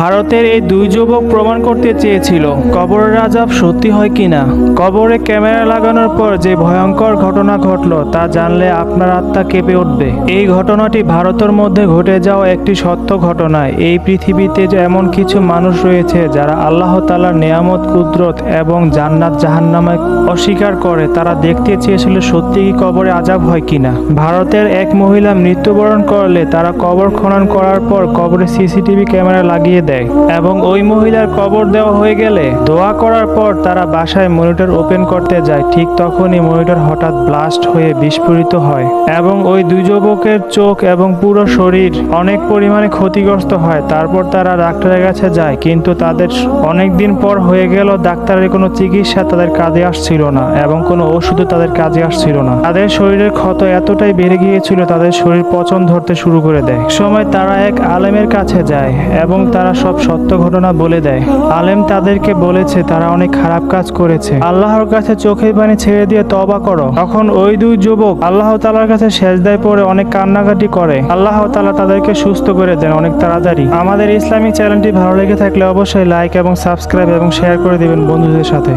ভারতের এই দুই যুবক প্রমাণ করতে চেয়েছিল, কবরের আজাব সত্যি হয় কিনা। কবরে ক্যামেরা লাগানোর পর যে ভয়ঙ্কর ঘটনা ঘটলো, তা জানলে আপনার আত্মা কেঁপে উঠবে। এই ঘটনাটি ভারতের মধ্যে ঘটে যাওয়া একটি সত্য ঘটনা। এই পৃথিবীতে এমন কিছু মানুষ রয়েছে যারা আল্লাহ তালার নিয়ামত, কুদরত এবং জান্নাত জাহান্নামে অস্বীকার করে। তারা দেখতে চেয়েছিল সত্যি কি কবরে আজাব হয় কিনা। ভারতের এক মহিলা মৃত্যুবরণ করলে তারা কবর খনন করার পর কবরে সিসিটিভি ক্যামেরা লাগিয়ে দেয় এবং ওই মহিলার কবর দেওয়া হয়ে গেলে দোয়া করার পর তারা বাসায় মনিটর ওপেন করতে যায়। ঠিক তখনই মনিটর হঠাৎ ব্লাস্ট হয়ে বিস্ফোরিত হয় এবং ওই দুই যুবকের চোখ এবং পুরো শরীর অনেক পরিমাণে ক্ষতিগ্রস্ত হয়। তারপর তারা ডাক্তারের কাছে যায়, কিন্তু তাদের অনেক দিন পর হয়ে গেল ডাক্তারের কোনো চিকিৎসা তাদের কাজে আসছিল না এবং কোনো ওষুধও তাদের কাজে আসছিল না। তাদের শরীরের ক্ষত এতটাই বেড়ে গিয়েছিল, তাদের শরীর পচন ধরতে শুরু করে দেয়। সময় তারা এক আলেমের কাছে যায় এবং তারা সব সত্য ঘটনা বলে দেয়। আলেম তাদেরকে বলেছে, তারা অনেক খারাপ কাজ করেছে। আল্লাহর কাছে চোখের পানি ছেড়ে দিয়ে তবা করো। তখন ওই দুই যুবক আল্লাহ তালার কাছে সেজদায় পড়ে অনেক কান্নাকাটি করে। আল্লাহ তালা তাদেরকে সুস্থ করে দেন অনেক তাড়াতাড়ি। আমাদের ইসলামিক চ্যানেলটি ভালো লেগে থাকলে অবশ্যই লাইক এবং সাবস্ক্রাইব এবং শেয়ার করে দিবেন বন্ধুদের সাথে।